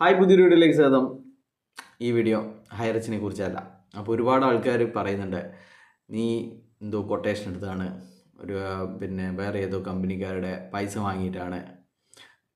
Hi പുതിയൊരു വീഡിയോയിലേക്ക് സ്വാഗതം. ഈ വീഡിയോ ഹൈറിച്ചിനെ കുറിച്ചല്ല. അപ്പോൾ ഒരുപാട് ആൾക്കാർ പറയുന്നുണ്ട് നീ എന്തോ കൊട്ടേഷൻ എടുത്താണ് ഒരു പിന്നെ വേറെ ഏതോ കമ്പനിക്കാരുടെ പൈസ വാങ്ങിയിട്ടാണ്.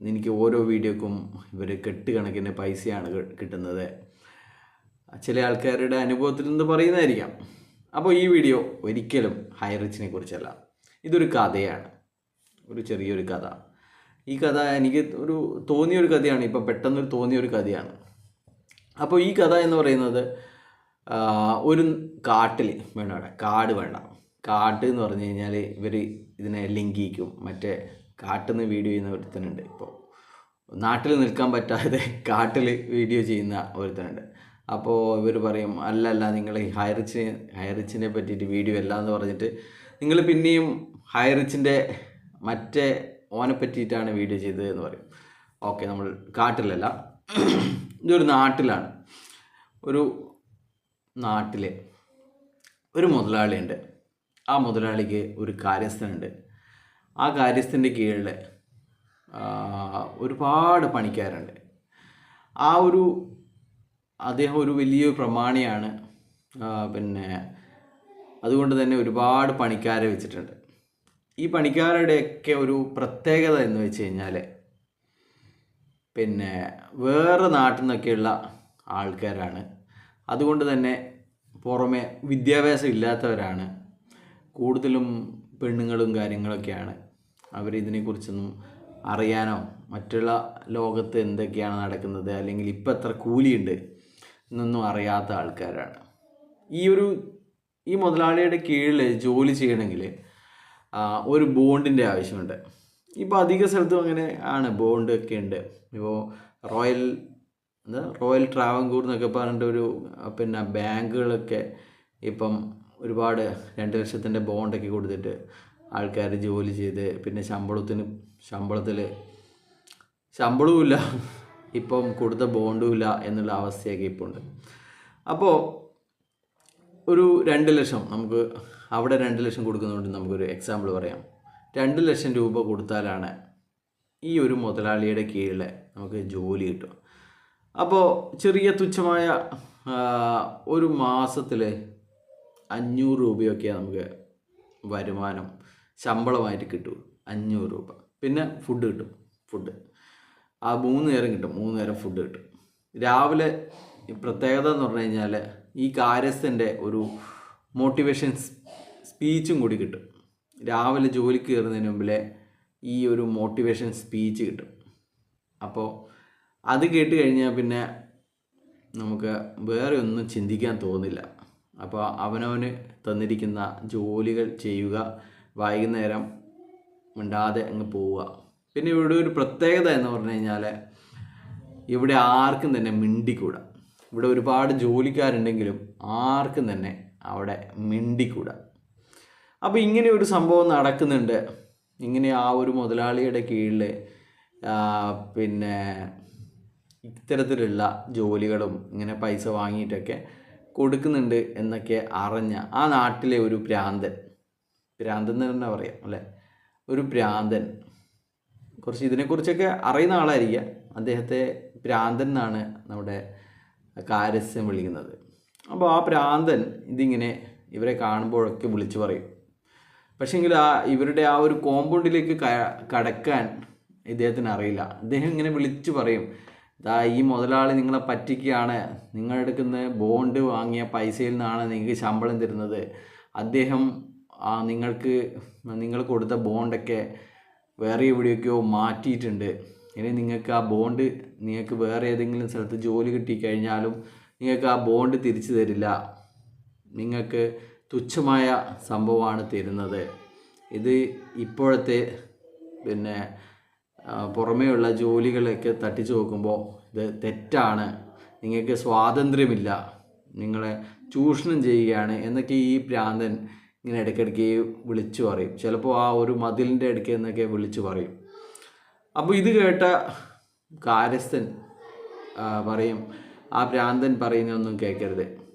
എനിക്ക് ഓരോ വീഡിയോക്കും ഇവർ കെട്ടുകണക്കിന് പൈസയാണ് കിട്ടുന്നത്. ചില ആൾക്കാരുടെ അനുഭവത്തിൽ നിന്ന് പറയുന്നതായിരിക്കാം. അപ്പോൾ ഈ വീഡിയോ ഒരിക്കലും ഹൈറിച്ചിനെ കുറിച്ചല്ല. ഇതൊരു കഥയാണ്. ഒരു ചെറിയൊരു കഥ. ഈ കഥ എനിക്ക് ഒരു തോന്നിയൊരു കഥയാണ് ഇപ്പം പെട്ടെന്നൊരു തോന്നിയൊരു കഥയാണ്. അപ്പോൾ ഈ കഥ എന്ന് പറയുന്നത് ഒരു കാട്ടിൽ വേണം അവിടെ. കാട് വേണ്ട. കാട്ട് എന്ന് പറഞ്ഞു കഴിഞ്ഞാൽ ഇവർ ഇതിനെ ലിങ്കിക്കും മറ്റേ കാട്ടിൽ നിന്ന് വീഡിയോ ചെയ്യുന്ന ഒരുത്തനുണ്ട് ഇപ്പോൾ നാട്ടിൽ നിൽക്കാൻ പറ്റാതെ കാട്ടിൽ വീഡിയോ ചെയ്യുന്ന ഒരുത്തനുണ്ട്. അപ്പോൾ ഇവർ പറയും അല്ല അല്ല നിങ്ങൾ ഈ ഹൈറിച്ചിനെ ഹൈറിച്ചിനെ പറ്റിയിട്ട് വീഡിയോ അല്ല എന്ന് പറഞ്ഞിട്ട് നിങ്ങൾ പിന്നെയും ഹൈറിച്ചിന്റെ മറ്റേ ഓനെ പറ്റിയിട്ടാണ് വീഡിയോ ചെയ്തത് എന്ന് പറയും. ഓക്കെ നമ്മൾ കാട്ടിലല്ല. ഇതൊരു നാട്ടിലാണ്. ഒരു നാട്ടിലെ ഒരു മുതലാളിയുണ്ട്. ആ മുതലാളിക്ക് ഒരു കാര്യസ്ഥനുണ്ട്. ആ കാര്യസ്ഥന്റെ കീഴിൽ ഒരുപാട് പണിക്കാരുണ്ട്. ആ ഒരു അദ്ദേഹം ഒരു വലിയ പ്രമാണിയാണ്. പിന്നെ അതുകൊണ്ട് തന്നെ ഒരുപാട് പണിക്കാരെ വെച്ചിട്ടുണ്ട്. ഈ പണിക്കാരുടെയൊക്കെ ഒരു പ്രത്യേകത എന്ന് വെച്ച് കഴിഞ്ഞാൽ പിന്നെ വേറെ നാട്ടിൽ നിന്നൊക്കെയുള്ള ആൾക്കാരാണ്. അതുകൊണ്ട് തന്നെ പുറമെ വിദ്യാഭ്യാസം ഇല്ലാത്തവരാണ്. കൂടുതലും പെണ്ണുങ്ങളും കാര്യങ്ങളൊക്കെയാണ്. അവർ ഇതിനെക്കുറിച്ചൊന്നും അറിയാനോ മറ്റുള്ള ലോകത്ത് എന്തൊക്കെയാണ് നടക്കുന്നത് അല്ലെങ്കിൽ ഇപ്പം എത്ര കൂലിയുണ്ട് എന്നൊന്നും അറിയാത്ത ആൾക്കാരാണ്. ഈ ഒരു ഈ മുതലാളിയുടെ കീഴിൽ ജോലി ചെയ്യണമെങ്കിൽ ഒരു ബോണ്ടിന്റെ ആവശ്യമുണ്ട്. ഇപ്പോൾ അധിക സ്ഥലത്തും അങ്ങനെ ആണ്. ബോണ്ട് ഒക്കെ ഉണ്ട്. ഇപ്പോൾ റോയൽ എന്താ? റോയൽ ട്രാവൻകൂർ എന്നൊക്കെ പറഞ്ഞിട്ട് ഒരു പിന്നെ ബാങ്കുകളൊക്കെ ഇപ്പം ഒരുപാട് രണ്ട് ലക്ഷത്തിന്റെ ബോണ്ടൊക്കെ കൊടുത്തിട്ട് ആൾക്കാർ ജോലി ചെയ്ത് പിന്നെ ശമ്പളത്തിന് ശമ്പളത്തിൽ ശമ്പളവും ഇല്ല ഇപ്പം കൊടുത്ത ബോണ്ടുമില്ല എന്നുള്ള അവസ്ഥയൊക്കെ ഇപ്പോൾ ഉണ്ട് അപ്പോൾ ഒരു രണ്ട് ലക്ഷം നമുക്ക് അവിടെ രണ്ട് ലക്ഷം കൊടുക്കുന്നതുകൊണ്ട് നമുക്കൊരു എക്സാമ്പിൾ പറയാം. രണ്ട് ലക്ഷം രൂപ കൊടുത്താലാണ് ഈ ഒരു മുതലാളിയുടെ കീഴിൽ നമുക്ക് ജോലി കിട്ടും അപ്പോൾ ചെറിയ തുച്ഛമായ ഒരു മാസത്തിൽ അഞ്ഞൂറ് രൂപയൊക്കെ നമുക്ക് വരുമാനം ശമ്പളമായിട്ട് കിട്ടൂ. അഞ്ഞൂറ് രൂപ. പിന്നെ ഫുഡ് കിട്ടും. ഫുഡ് ആ മൂന്ന് നേരം കിട്ടും. മൂന്ന് നേരം ഫുഡ് കിട്ടും. രാവിലെ പ്രത്യേകത എന്ന് പറഞ്ഞു കഴിഞ്ഞാൽ ഈ കാര്യസ്ഥന്റെ ഒരു മോട്ടിവേഷൻ സ്പീച്ചും കൂടി കിട്ടും. രാവിലെ ജോലിക്ക് കയറുന്നതിന് മുമ്പിലെ ഈ ഒരു മോട്ടിവേഷൻ സ്പീച്ച് കിട്ടും. അപ്പോൾ അത് കേട്ട് കഴിഞ്ഞാൽ പിന്നെ നമുക്ക് വേറെ ഒന്നും ചിന്തിക്കാൻ തോന്നില്ല. അപ്പോൾ അവനവന് തന്നിരിക്കുന്ന ജോലികൾ ചെയ്യുക വൈകുന്നേരം മിണ്ടാതെ അങ്ങ് പോവുക. പിന്നെ ഇവിടെ ഒരു പ്രത്യേകത എന്ന് പറഞ്ഞു കഴിഞ്ഞാൽ ഇവിടെ ആർക്കും തന്നെ മിണ്ടിക്കൂടാ. ഇവിടെ ഒരുപാട് ജോലിക്കാരുണ്ടെങ്കിലും ആർക്കും തന്നെ അവിടെ മിണ്ടിക്കൂടാ. അപ്പോൾ ഇങ്ങനെ ഒരു സംഭവം നടക്കുന്നുണ്ട്. ഇങ്ങനെ ആ ഒരു മുതലാളിയുടെ കീഴിൽ പിന്നെ ഇത്തരത്തിലുള്ള ജോലികളും ഇങ്ങനെ പൈസ വാങ്ങിയിട്ടൊക്കെ കൊടുക്കുന്നുണ്ട് എന്നൊക്കെ അറിഞ്ഞ ആ നാട്ടിലെ ഒരു ഭ്രാന്തൻ. ഭ്രാന്തൻ എന്ന് തന്നെ പറയാം അല്ലേ? ഒരു ഭ്രാന്തൻ. കുറച്ച് ഇതിനെക്കുറിച്ചൊക്കെ അറിയുന്ന ആളായിരിക്കുക അദ്ദേഹത്തെ ഭ്രാന്തൻ എന്നാണ് നമ്മുടെ കാരസ്യം വിളിക്കുന്നത്. അപ്പോൾ ആ ഭ്രാന്തൻ ഇതിങ്ങനെ ഇവരെ കാണുമ്പോഴൊക്കെ വിളിച്ചു പറയും. പക്ഷേങ്കിൽ ആ ഇവരുടെ ആ ഒരു കോമ്പൗണ്ടിലേക്ക് കടക്കാൻ ഇദ്ദേഹത്തിന് അറിയില്ല. അദ്ദേഹം ഇങ്ങനെ വിളിച്ചു പറയും ഇതാ ഈ മുതലാളി നിങ്ങളെ പറ്റിക്കുകയാണ്. നിങ്ങളുടെ അടുക്കുന്ന ബോണ്ട് വാങ്ങിയ പൈസയിൽ നിന്നാണ് നിങ്ങൾക്ക് ശമ്പളം തരുന്നത്. അദ്ദേഹം നിങ്ങൾക്ക് നിങ്ങൾ കൊടുത്ത ബോണ്ടൊക്കെ വേറെ എവിടെയൊക്കെയോ മാറ്റിയിട്ടുണ്ട്. ഇനി നിങ്ങൾക്ക് ആ ബോണ്ട് നിങ്ങൾക്ക് വേറെ ഏതെങ്കിലും സ്ഥലത്ത് ജോലി കിട്ടിക്കഴിഞ്ഞാലും നിങ്ങൾക്ക് ആ ബോണ്ട് തിരിച്ചു തരില്ല. നിങ്ങൾക്ക് തുച്ഛമായ സംഭവമാണ് തരുന്നത്. ഇത് ഇപ്പോഴത്തെ പിന്നെ പുറമേയുള്ള ജോലികളൊക്കെ തട്ടിച്ചു നോക്കുമ്പോൾ ഇത് തെറ്റാണ്. നിങ്ങൾക്ക് സ്വാതന്ത്ര്യമില്ല. നിങ്ങളെ ചൂഷണം ചെയ്യുകയാണ് എന്നൊക്കെ ഈ ഭ്രാന്തൻ ഇങ്ങനെ ഇടയ്ക്കിടയ്ക്ക് വിളിച്ചു പറയും. ചിലപ്പോൾ ആ ഒരു മതിലിന്റെ ഇടയ്ക്ക് എന്നൊക്കെ വിളിച്ചു പറയും. അപ്പോൾ ഇത് കേട്ട കാര്യസ്ഥൻ പറയും ആ ഭ്രാന്തൻ പറയുന്നതൊന്നും കേൾക്കരുത്.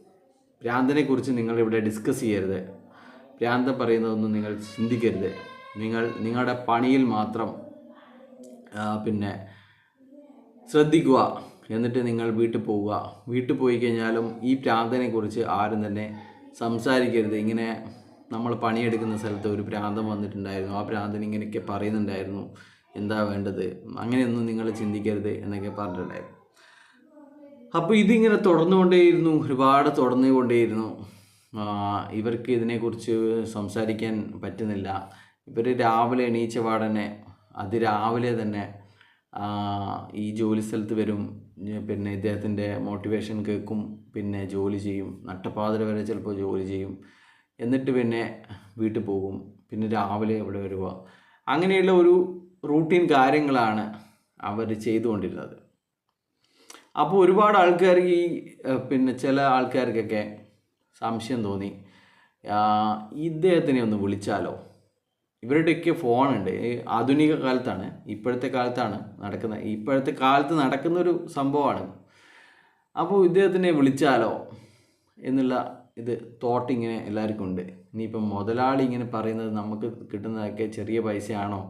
ഭ്രാന്തനെ കുറിച്ച് നിങ്ങൾ ഇവിടെ ഡിസ്കസ് ചെയ്യരുത്. ഭ്രാന്തം പറയുന്നതൊന്നും നിങ്ങൾ ചിന്തിക്കരുത്. നിങ്ങൾ നിങ്ങളുടെ പണിയിൽ മാത്രം പിന്നെ ശ്രദ്ധിക്കുക. എന്നിട്ട് നിങ്ങൾ വീട്ടിൽ പോവുക. വീട്ടിൽ പോയി കഴിഞ്ഞാലും ഈ പ്രാന്തനെ കുറിച്ച് ആരും തന്നെ സംസാരിക്കരുത്. ഇങ്ങനെ നമ്മൾ പണിയെടുക്കുന്ന സ്ഥലത്ത് ഒരു ഭ്രാന്തം വന്നിട്ടുണ്ടായിരുന്നു. ആ ഭ്രാന്തൻ ഇങ്ങനെയൊക്കെ പറയുന്നുണ്ടായിരുന്നു. എന്താ വേണ്ടത്? അങ്ങനെയൊന്നും നിങ്ങൾ ചിന്തിക്കരുത് എന്നൊക്കെ പറഞ്ഞിട്ടുണ്ടായിരുന്നു. അപ്പോൾ ഇതിങ്ങനെ തുടർന്നുകൊണ്ടേയിരുന്നു ഒരുപാട് തുടർന്നുകൊണ്ടേയിരുന്നു. ഇവർക്ക് ഇതിനെക്കുറിച്ച് സംസാരിക്കാൻ പറ്റുന്നില്ല. ഇവർ രാവിലെ എണീച്ച പാടനെ അതിരാവിലെ തന്നെ ഈ ജോലി സ്ഥലത്ത് വരും. പിന്നെ ഇദ്ദേഹത്തിന്റെ മോട്ടിവേഷൻ കേൾക്കും പിന്നെ ജോലി ചെയ്യും. നട്ടപ്പാതിര വരെ ചിലപ്പോൾ ജോലി ചെയ്യും. എന്നിട്ട് പിന്നെ വീട്ടിൽ പോകും. പിന്നെ രാവിലെ ഇവിടെ വരിക അങ്ങനെയുള്ള ഒരു റൂട്ടീൻ കാര്യങ്ങളാണ് അവർ ചെയ്തുകൊണ്ടിരുന്നത്. അപ്പോൾ ഒരുപാട് ആൾക്കാർക്ക് ഈ പിന്നെ ചില ആൾക്കാർക്കൊക്കെ സംശയം തോന്നി. ഇദ്ദേഹത്തിനെ ഒന്ന് വിളിച്ചാലോ? ഇവരുടെയൊക്കെ ഫോണുണ്ട്. ആധുനിക കാലത്താണ് ഇപ്പോഴത്തെ കാലത്താണ് നടക്കുന്ന ഇപ്പോഴത്തെ കാലത്ത് നടക്കുന്ന ഒരു സംഭവമാണ്. അപ്പോൾ ഇദ്ദേഹത്തിനെ വിളിച്ചാലോ? എന്നുള്ള ഇത് തോട്ട് ഇങ്ങനെ എല്ലാവർക്കും ഉണ്ട്. ഇനിയിപ്പം മുതലാളി ഇങ്ങനെ പറയുന്നത് നമുക്ക് കിട്ടുന്നതൊക്കെ ചെറിയ പൈസയാണോ?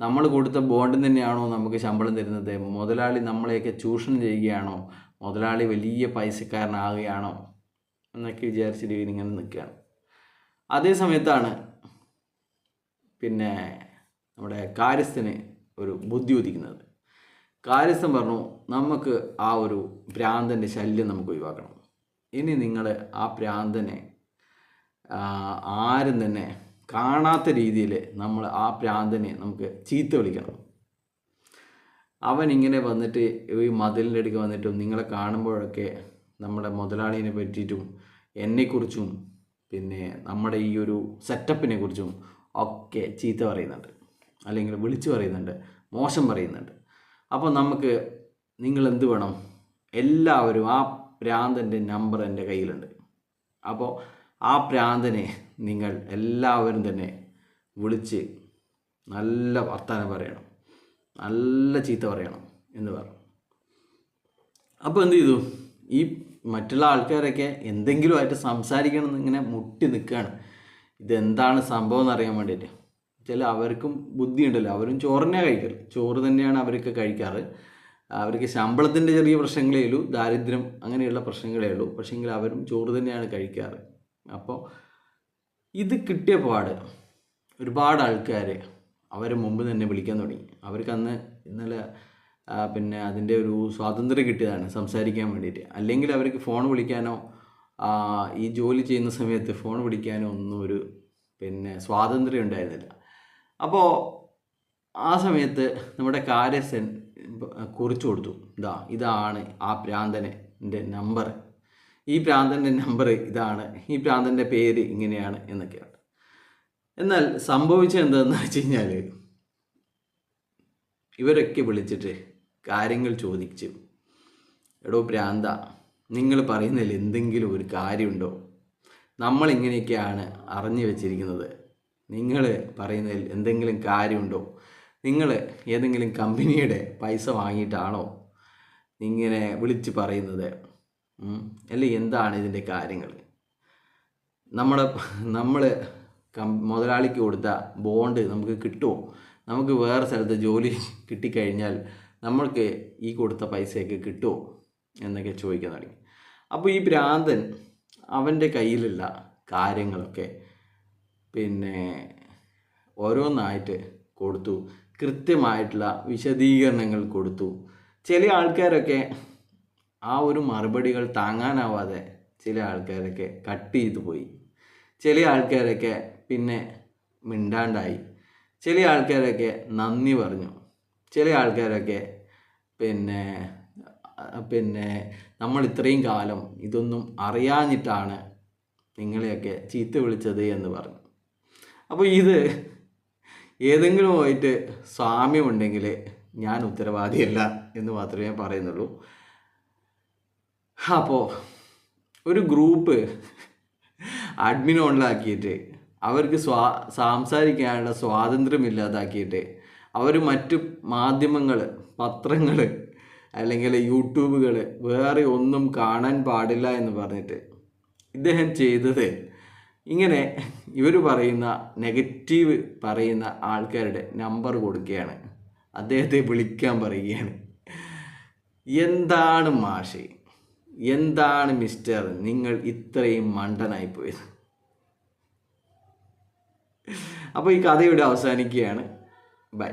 നമ്മൾ കൊടുത്ത ബോണ്ട് തന്നെയാണോ നമുക്ക് ശമ്പളം തരുന്നത്? മുതലാളി നമ്മളെയൊക്കെ ചൂഷണം ചെയ്യുകയാണോ? മുതലാളി വലിയ പൈസക്കാരനാകുകയാണോ? എന്നൊക്കെ വിചാരിച്ചിട്ട് ഇങ്ങനെ നിൽക്കുകയാണ്. അതേ സമയത്താണ് പിന്നെ നമ്മുടെ കാര്യസ്ഥന് ഒരു ബുദ്ധി ഉദിക്കുന്നത്. കാര്യസ്ഥൻ പറഞ്ഞു നമുക്ക് ആ ഒരു ഭ്രാന്തന്റെ ശല്യം നമുക്ക് ഒഴിവാക്കണം. ഇനി നിങ്ങൾ ആ ഭ്രാന്തനെ ആരും തന്നെ കാണാത്ത രീതിയിൽ നമ്മൾ ആ പ്രാന്തനെ നമുക്ക് ചീത്ത വിളിക്കണം അവൻ ഇങ്ങനെ വന്നിട്ട് ഈ മതിലിന്റെ അടുക്ക് വന്നിട്ടും നിങ്ങളെ കാണുമ്പോഴൊക്കെ നമ്മുടെ മുതലാളിനെ പറ്റിയിട്ടും എന്നെക്കുറിച്ചും പിന്നെ നമ്മുടെ ഈ ഒരു സെറ്റപ്പിനെ കുറിച്ചും ഒക്കെ ചീത്ത പറയുന്നുണ്ട്. അല്ലെങ്കിൽ വിളിച്ചു പറയുന്നുണ്ട്. മോശം പറയുന്നുണ്ട്. അപ്പോൾ നമുക്ക് നിങ്ങൾ എന്ത് വേണം? എല്ലാവരും ആ പ്രാന്തന്റെ നമ്പർ എന്റെ കയ്യിലുണ്ട്. അപ്പോൾ ആ പ്രാന്തനെ നിങ്ങൾ എല്ലാവരും തന്നെ വിളിച്ച് നല്ല വർത്തമാനം പറയണം. നല്ല ചീത്ത പറയണം എന്ന് പറഞ്ഞു. അപ്പോൾ എന്ത് ചെയ്തു? ഈ മറ്റുള്ള ആൾക്കാരൊക്കെ എന്തെങ്കിലുമായിട്ട് സംസാരിക്കണം ഇങ്ങനെ മുട്ടി നിൽക്കുകയാണ്. ഇതെന്താണ് സംഭവം എന്ന് അറിയാൻ വേണ്ടിയിട്ട്. ചില അവർക്കും ബുദ്ധിയുണ്ടല്ലോ അവരും ചോറിനെ കഴിക്കൽ ചോറ് തന്നെയാണ് അവരൊക്കെ കഴിക്കാറ്. അവർക്ക് ശമ്പളത്തിന്റെ ചെറിയ പ്രശ്നങ്ങളേ ഉള്ളൂ ദാരിദ്ര്യം അങ്ങനെയുള്ള പ്രശ്നങ്ങളേ ഉള്ളൂ. പക്ഷേങ്കിൽ അവരും ചോറ് തന്നെയാണ് കഴിക്കാറ്. അപ്പോൾ ഇത് കിട്ടിയ പാട് ഒരുപാട് ആൾക്കാർ അവരെ മുമ്പ് തന്നെ വിളിക്കാൻ തുടങ്ങി. അവർക്ക് അന്ന് ഇന്നലെ പിന്നെ അതിന്റെ ഒരു സ്വാതന്ത്ര്യം കിട്ടിയതാണ് സംസാരിക്കാൻ വേണ്ടിയിട്ട്. അല്ലെങ്കിൽ അവർക്ക് ഫോൺ വിളിക്കാനോ ഈ ജോലി ചെയ്യുന്ന സമയത്ത് ഫോൺ വിളിക്കാനോ ഒന്നും ഒരു പിന്നെ സ്വാതന്ത്ര്യം ഉണ്ടായിരുന്നില്ല. അപ്പോൾ ആ സമയത്ത് നമ്മുടെ കാര്യസൻ കുറിച്ചു കൊടുത്തു. ഇതാ ഇതാണ് ആ പ്രാന്തന്റെ നമ്പർ. ഈ പ്രാന്തന്റെ നമ്പർ ഇതാണ് ഈ പ്രാന്തന്റെ പേര് ഇങ്ങനെയാണ് എന്നൊക്കെയാണ്. എന്നാൽ സംഭവിച്ചത് വെച്ച് കഴിഞ്ഞാൽ ഇവരൊക്കെ വിളിച്ചിട്ട് കാര്യങ്ങൾ ചോദിച്ചു. എടോ പ്രാന്ത നിങ്ങൾ പറയുന്നതിൽ എന്തെങ്കിലും ഒരു കാര്യമുണ്ടോ? നമ്മളിങ്ങനെയൊക്കെയാണ് അറിഞ്ഞു വെച്ചിരിക്കുന്നത്. നിങ്ങൾ പറയുന്നതിൽ എന്തെങ്കിലും കാര്യമുണ്ടോ? നിങ്ങൾ ഏതെങ്കിലും കമ്പനിയുടെ പൈസ വാങ്ങിയിട്ടാണോ ഇങ്ങനെ വിളിച്ച് പറയുന്നത്? അല്ലെ എന്താണ് ഇതിന്റെ കാര്യങ്ങൾ നമ്മുടെ നമ്മൾ കം മുതലാളിക്ക് കൊടുത്ത ബോണ്ട് നമുക്ക് കിട്ടുമോ നമുക്ക് വേറെ സ്ഥലത്ത് ജോലി കിട്ടിക്കഴിഞ്ഞാൽ നമ്മൾക്ക് ഈ കൊടുത്ത പൈസയൊക്കെ കിട്ടുമോ എന്നൊക്കെ ചോദിക്കാൻ തുടങ്ങി. അപ്പോൾ ഈ ഭ്രാന്തൻ അവന്റെ കയ്യിലുള്ള കാര്യങ്ങളൊക്കെ പിന്നെ ഓരോന്നായിട്ട് കൊടുത്തു. കൃത്യമായിട്ടുള്ള വിശദീകരണങ്ങൾ കൊടുത്തു. ചില ആൾക്കാരൊക്കെ ആ ഒരു മറുപടികൾ താങ്ങാനാവാതെ ചില ആൾക്കാരൊക്കെ കട്ട് ചെയ്തു പോയി. ചില ആൾക്കാരൊക്കെ പിന്നെ മിണ്ടാണ്ടായി. ചില ആൾക്കാരൊക്കെ നന്ദി പറഞ്ഞു. ചില ആൾക്കാരൊക്കെ പിന്നെ പിന്നെ നമ്മൾ ഇത്രയും കാലം ഇതൊന്നും അറിയാഞ്ഞിട്ടാണ് നിങ്ങളെയൊക്കെ ചീത്ത വിളിച്ചത് എന്ന് പറഞ്ഞു. അപ്പോൾ ഇത് ഏതെങ്കിലുമായിട്ട് സാമ്യമുണ്ടെങ്കിൽ ഞാൻ ഉത്തരവാദിയല്ല എന്ന് മാത്രമേ പറയുന്നുള്ളൂ. അപ്പോൾ ഒരു ഗ്രൂപ്പ് അഡ്മിൻ ഓണിലാക്കിയിട്ട് അവർക്ക് സ്വാ സംസാരിക്കാനുള്ള സ്വാതന്ത്ര്യം ഇല്ലാതാക്കിയിട്ട് അവർ മറ്റു മാധ്യമങ്ങൾ പത്രങ്ങൾ അല്ലെങ്കിൽ യൂട്യൂബുകൾ വേറെ ഒന്നും കാണാൻ പാടില്ല എന്ന് പറഞ്ഞിട്ട് ഇദ്ദേഹം ചെയ്തത് ഇങ്ങനെ ഇവർ പറയുന്ന നെഗറ്റീവ് പറയുന്ന ആൾക്കാരുടെ നമ്പർ കൊടുക്കുകയാണ്. അദ്ദേഹത്തെ വിളിക്കാൻ പറയുകയാണ്. എന്താണ് മാഷെ? എന്താണ് മിസ്റ്റർ? നിങ്ങൾ ഇത്രയും മണ്ടനായി പോയത് അപ്പോൾ ഈ കഥ ഇവിടെ അവസാനിക്കുകയാണ്. ബൈ.